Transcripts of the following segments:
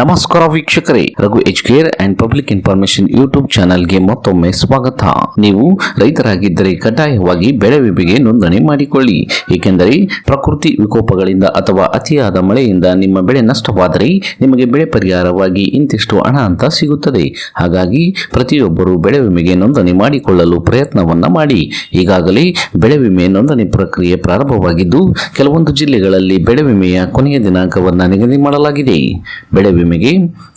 ನಮಸ್ಕಾರ ವೀಕ್ಷಕರೇ, Raghu educare and public information YouTube ಚಾನೆಲ್ಗೆ ಮತ್ತೊಮ್ಮೆ ಸ್ವಾಗತ. ನೀವು ರೈತರಾಗಿದ್ದರೆ ಕಡ್ಡಾಯವಾಗಿ ಬೆಳೆ ವಿಮೆಗೆ ನೋಂದಣಿ ಮಾಡಿಕೊಳ್ಳಿ. ಏಕೆಂದರೆ ಪ್ರಕೃತಿ ವಿಕೋಪಗಳಿಂದ ಅಥವಾ ಅತಿಯಾದ ಮಳೆಯಿಂದ ನಿಮ್ಮ ಬೆಳೆ ನಷ್ಟವಾದರೆ ನಿಮಗೆ ಬೆಳೆ ಪರಿಹಾರವಾಗಿ ಇಂತಿಷ್ಟು ಹಣ ಅಂತ ಸಿಗುತ್ತದೆ. ಹಾಗಾಗಿ ಪ್ರತಿಯೊಬ್ಬರು ಬೆಳೆ ವಿಮೆಗೆ ನೋಂದಣಿ ಮಾಡಿಕೊಳ್ಳಲು ಪ್ರಯತ್ನವನ್ನ ಮಾಡಿ. ಈಗಾಗಲೇ ಬೆಳೆ ವಿಮೆ ನೋಂದಣಿ ಪ್ರಕ್ರಿಯೆ ಪ್ರಾರಂಭವಾಗಿದ್ದು, ಕೆಲವೊಂದು ಜಿಲ್ಲೆಗಳಲ್ಲಿ ಬೆಳೆ ವಿಮೆಯ ಕೊನೆಯ ದಿನಾಂಕವನ್ನು ನಿಗದಿ ಮಾಡಲಾಗಿದೆ. ಬೆಳೆ ವಿಮೆಗೆ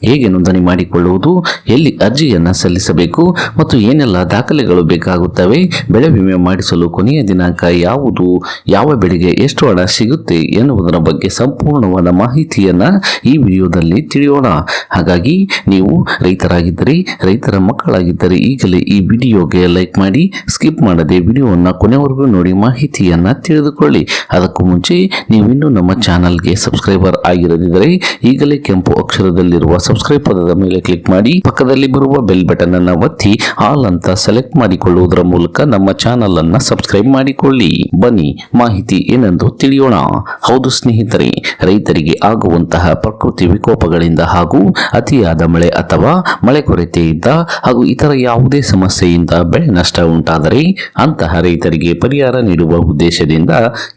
ಹೇಗೆ ನೋಂದಣಿ ಮಾಡಿಕೊಳ್ಳುವುದು, ಎಲ್ಲಿ ಅರ್ಜಿಯನ್ನು ಸಲ್ಲಿಸಬೇಕು ಮತ್ತು ಏನೆಲ್ಲ ದಾಖಲೆಗಳು ಬೇಕಾಗುತ್ತವೆ, ಬೆಳೆ ವಿಮೆ ಮಾಡಿಸಲು ಕೊನೆಯ ದಿನಾಂಕ ಯಾವುದು, ಯಾವ ಬೆಳೆಗೆ ಎಷ್ಟು ಹಣ ಸಿಗುತ್ತೆ ಎನ್ನುವುದರ ಬಗ್ಗೆ ಸಂಪೂರ್ಣವಾದ ಮಾಹಿತಿಯನ್ನು ಈ ವಿಡಿಯೋದಲ್ಲಿ ತಿಳಿಯೋಣ. ಹಾಗಾಗಿ ನೀವು ರೈತರಾಗಿದ್ದರೆ, ರೈತರ ಮಕ್ಕಳಾಗಿದ್ದರೆ ಈಗಲೇ ಈ ವಿಡಿಯೋಗೆ ಲೈಕ್ ಮಾಡಿ, ಸ್ಕಿಪ್ ಮಾಡದೆ ವಿಡಿಯೋವನ್ನು ಕೊನೆವರೆಗೂ ನೋಡಿ ಮಾಹಿತಿಯನ್ನು ತಿಳಿದುಕೊಳ್ಳಿ. ಅದಕ್ಕೂ ಮುಂಚೆ ನೀವಿನ್ನೂ ನಮ್ಮ ಚಾನಲ್ಗೆ ಸಬ್ಸ್ಕ್ರೈಬರ್ ಆಗಿರದಿದ್ದರೆ ಈಗಲೇ ಕೆಂಪು ಅಕ್ಷರದಲ್ಲಿರುವ ಸಬ್ಸ್ಕ್ರೈಬ್ ಪದದ ಮೇಲೆ ಕ್ಲಿಕ್ ಮಾಡಿ, ಪಕ್ಕದಲ್ಲಿ ಬರುವ ಬೆಲ್ ಬಟನ್ ಅನ್ನು ಒತ್ತಿ ಆಲ್ ಅಂತ ಸೆಲೆಕ್ಟ್ ಮಾಡಿಕೊಳ್ಳುವುದರ ಮೂಲಕ ನಮ್ಮ ಚಾನಲ್ ಅನ್ನ ಸಬ್ಸ್ಕ್ರೈಬ್ ಮಾಡಿಕೊಳ್ಳಿ. ಬನ್ನಿ, ಮಾಹಿತಿ ಏನೆಂದು ತಿಳಿಯೋಣ. ಹೌದು ಸ್ನೇಹಿತರೆ, ರೈತರಿಗೆ ಆಗುವಂತಹ ಪ್ರಕೃತಿ ವಿಕೋಪಗಳಿಂದ ಹಾಗೂ ಅತಿಯಾದ ಮಳೆ ಅಥವಾ ಮಳೆ ಕೊರತೆಯಿಂದ ಹಾಗೂ ಇತರ ಯಾವುದೇ ಸಮಸ್ಯೆಯಿಂದ ಬೆಳೆ ನಷ್ಟ ಉಂಟಾದರೆ ಅಂತಹ ರೈತರಿಗೆ ಪರಿಹಾರ ನೀಡುವ ಉದ್ದೇಶದಿಂದ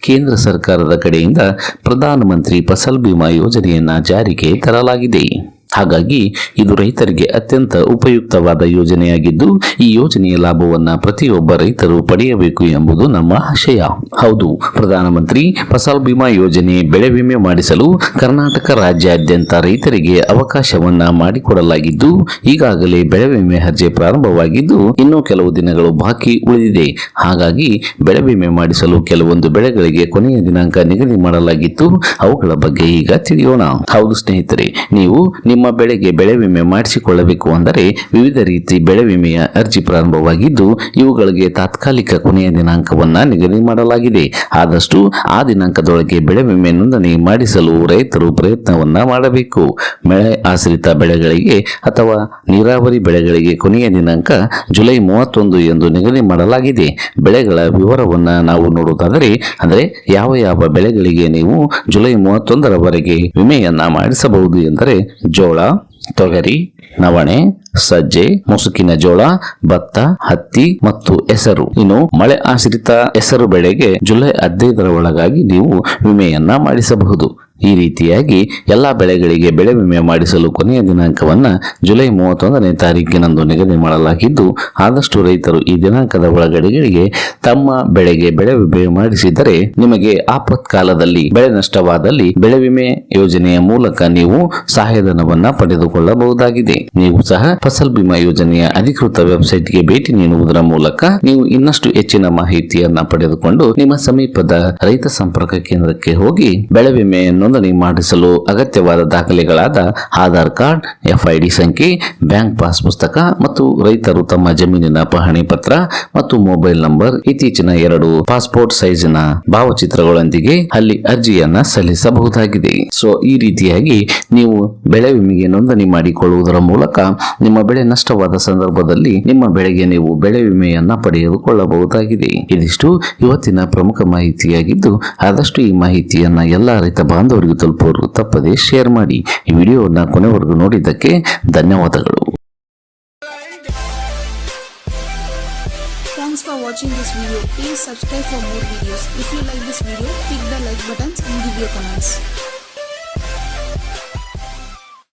ಕೇಂದ್ರ ಸರ್ಕಾರದ ಕಡೆಯಿಂದ ಪ್ರಧಾನಮಂತ್ರಿ ಫಸಲ್ ಬಿಮಾ ಯೋಜನೆಯನ್ನ ಜಾರಿಗೆ ತರಲಾಗಿದೆ. Day. ಹಾಗಾಗಿ ಇದು ರೈತರಿಗೆ ಅತ್ಯಂತ ಉಪಯುಕ್ತವಾದ ಯೋಜನೆಯಾಗಿದ್ದು, ಈ ಯೋಜನೆಯ ಲಾಭವನ್ನು ಪ್ರತಿಯೊಬ್ಬ ರೈತರು ಪಡೆಯಬೇಕು ಎಂಬುದು ನಮ್ಮ ಆಶಯ. ಹೌದು, ಪ್ರಧಾನಮಂತ್ರಿ ಫಸಲ್ ಬಿಮಾ ಯೋಜನೆ ಬೆಳೆ ವಿಮೆ ಮಾಡಿಸಲು ಕರ್ನಾಟಕ ರಾಜ್ಯಾದ್ಯಂತ ರೈತರಿಗೆ ಅವಕಾಶವನ್ನ ಮಾಡಿಕೊಡಲಾಗಿದ್ದು, ಈಗಾಗಲೇ ಬೆಳೆ ವಿಮೆ ಅರ್ಜಿ ಪ್ರಾರಂಭವಾಗಿದ್ದು, ಇನ್ನೂ ಕೆಲವು ದಿನಗಳು ಬಾಕಿ ಉಳಿದಿದೆ. ಹಾಗಾಗಿ ಬೆಳೆ ವಿಮೆ ಮಾಡಿಸಲು ಕೆಲವೊಂದು ಬೆಳೆಗಳಿಗೆ ಕೊನೆಯ ದಿನಾಂಕ ನಿಗದಿ ಮಾಡಲಾಗಿತ್ತು. ಅವುಗಳ ಬಗ್ಗೆ ಈಗ ತಿಳಿಯೋಣ. ಹೌದು ಸ್ನೇಹಿತರೆ, ನೀವು ನಿಮ್ಮ ಬೆಳೆಗೆ ಬೆಳೆ ವಿಮೆ ಮಾಡಿಸಿಕೊಳ್ಳಬೇಕು ಅಂದರೆ ವಿವಿಧ ರೀತಿ ಬೆಳೆ ವಿಮೆಯ ಅರ್ಜಿ ಪ್ರಾರಂಭವಾಗಿದ್ದು, ಇವುಗಳಿಗೆ ತಾತ್ಕಾಲಿಕ ಕೊನೆಯ ದಿನಾಂಕವನ್ನು ನಿಗದಿ ಮಾಡಲಾಗಿದೆ. ಆದಷ್ಟು ಆ ದಿನಾಂಕದೊಳಗೆ ಬೆಳೆ ವಿಮೆ ನೋಂದಣಿ ಮಾಡಿಸಲು ರೈತರು ಪ್ರಯತ್ನವನ್ನ ಮಾಡಬೇಕು. ಮಳೆ ಆಶ್ರಿತ ಬೆಳೆಗಳಿಗೆ ಅಥವಾ ನೀರಾವರಿ ಬೆಳೆಗಳಿಗೆ ಕೊನೆಯ ದಿನಾಂಕ ಜುಲೈ ಮೂವತ್ತೊಂದು ಎಂದು ನಿಗದಿ ಮಾಡಲಾಗಿದೆ. ಬೆಳೆಗಳ ವಿವರವನ್ನ ನಾವು ನೋಡುವುದಾದರೆ, ಅಂದರೆ ಯಾವ ಯಾವ ಬೆಳೆಗಳಿಗೆ ನೀವು ಜುಲೈ ಮೂವತ್ತೊಂದರವರೆಗೆ ವಿಮೆಯನ್ನ ಮಾಡಿಸಬಹುದು ಎಂದರೆ ಜೋಳ ತೊಗರಿ, ನವಣೆ, ಸಜ್ಜೆ, ಮುಸುಕಿನ ಜೋಳ, ಭತ್ತ, ಹತ್ತಿ ಮತ್ತು ಹೆಸರು. ಇನ್ನು ಮಳೆ ಆಶ್ರಿತ ಹೆಸರು ಬೆಳೆಗೆ ಜುಲೈ ಹದಿನೈದರ ಒಳಗಾಗಿ ನೀವು ವಿಮೆಯನ್ನ ಮಾಡಿಸಬಹುದು. ಈ ರೀತಿಯಾಗಿ ಎಲ್ಲಾ ಬೆಳೆಗಳಿಗೆ ಬೆಳೆ ವಿಮೆ ಮಾಡಿಸಲು ಕೊನೆಯ ದಿನಾಂಕವನ್ನ ಜುಲೈ ಮೂವತ್ತೊಂದನೇ ತಾರೀಕಿನಂದು ನಿಗದಿ ಮಾಡಲಾಗಿದ್ದು, ಆದಷ್ಟು ರೈತರು ಈ ದಿನಾಂಕದ ಒಳಗಡೆಗಳಿಗೆ ತಮ್ಮ ಬೆಳೆಗೆ ಬೆಳೆ ವಿಮೆ ಮಾಡಿಸಿದರೆ ನಿಮಗೆ ಆಪತ್ಕಾಲದಲ್ಲಿ ಬೆಳೆ ನಷ್ಟವಾದಲ್ಲಿ ಬೆಳೆ ವಿಮೆ ಯೋಜನೆಯ ಮೂಲಕ ನೀವು ಸಹಾಯಧನವನ್ನ ಪಡೆದುಕೊಳ್ಳಬಹುದಾಗಿದೆ. ನೀವು ಸಹ ಫಸಲ್ ಬಿಮಾ ಯೋಜನೆಯ ಅಧಿಕೃತ ವೆಬ್ಸೈಟ್ಗೆ ಭೇಟಿ ನೀಡುವುದರ ಮೂಲಕ ನೀವು ಇನ್ನಷ್ಟು ಹೆಚ್ಚಿನ ಮಾಹಿತಿಯನ್ನ ಪಡೆದುಕೊಂಡು ನಿಮ್ಮ ಸಮೀಪದ ರೈತ ಸಂಪರ್ಕ ಕೇಂದ್ರಕ್ಕೆ ಹೋಗಿ ಬೆಳೆ ವಿಮೆ ನೋಂದಣಿ ಮಾಡಿಸಲು ಅಗತ್ಯವಾದ ದಾಖಲೆಗಳಾದ ಆಧಾರ್ ಕಾರ್ಡ್ ಎಫ್ಐಡಿ ಸಂಖ್ಯೆ, ಬ್ಯಾಂಕ್ ಪಾಸ್ ಪುಸ್ತಕ ಮತ್ತು ರೈತರು ತಮ್ಮ ಜಮೀನಿನ ಪಹಣಿ ಪತ್ರ ಮತ್ತು ಮೊಬೈಲ್ ನಂಬರ್ ಇತ್ತೀಚಿನ ಎರಡು ಪಾಸ್ಪೋರ್ಟ್ ಸೈಜಿನ ಭಾವಚಿತ್ರಗಳೊಂದಿಗೆ ಅಲ್ಲಿ ಅರ್ಜಿಯನ್ನ ಸಲ್ಲಿಸಬಹುದಾಗಿದೆ. ಸೊ ಈ ರೀತಿಯಾಗಿ ನೀವು ಬೆಳೆ ವಿಮೆಗೆ ನೋಂದಣಿ ಮಾಡಿಕೊಳ್ಳುವುದರ ಮೂಲಕ ನಿಮ್ಮ ಬೆಳೆ ನಷ್ಟವಾದ ಸಂದರ್ಭದಲ್ಲಿ ನಿಮ್ಮ ಬೆಳೆಗೆ ನೀವು ಬೆಳೆ ವಿಮೆಯನ್ನ ಪಡೆದುಕೊಳ್ಳಬಹುದಾಗಿದೆ. ಇದಿಷ್ಟು ಇವತ್ತಿನ ಪ್ರಮುಖ ಮಾಹಿತಿಯಾಗಿದ್ದು, ಆದಷ್ಟು ಈ ಮಾಹಿತಿಯನ್ನ ಎಲ್ಲಾ ರೈತ ಬಾಂಧವರಿಗೂ ತಲುಪೋರು ತಪ್ಪದೆ ಶೇರ್ ಮಾಡಿ ಈ ವಿಡಿಯೋವನ್ನು ಕೊನೆವರೆಗೂ ನೋಡಿದ್ದಕ್ಕೆ ಧನ್ಯವಾದಗಳು Thanks for watching this video. Please subscribe for more videos. If you like this video, click the like button and give your comments.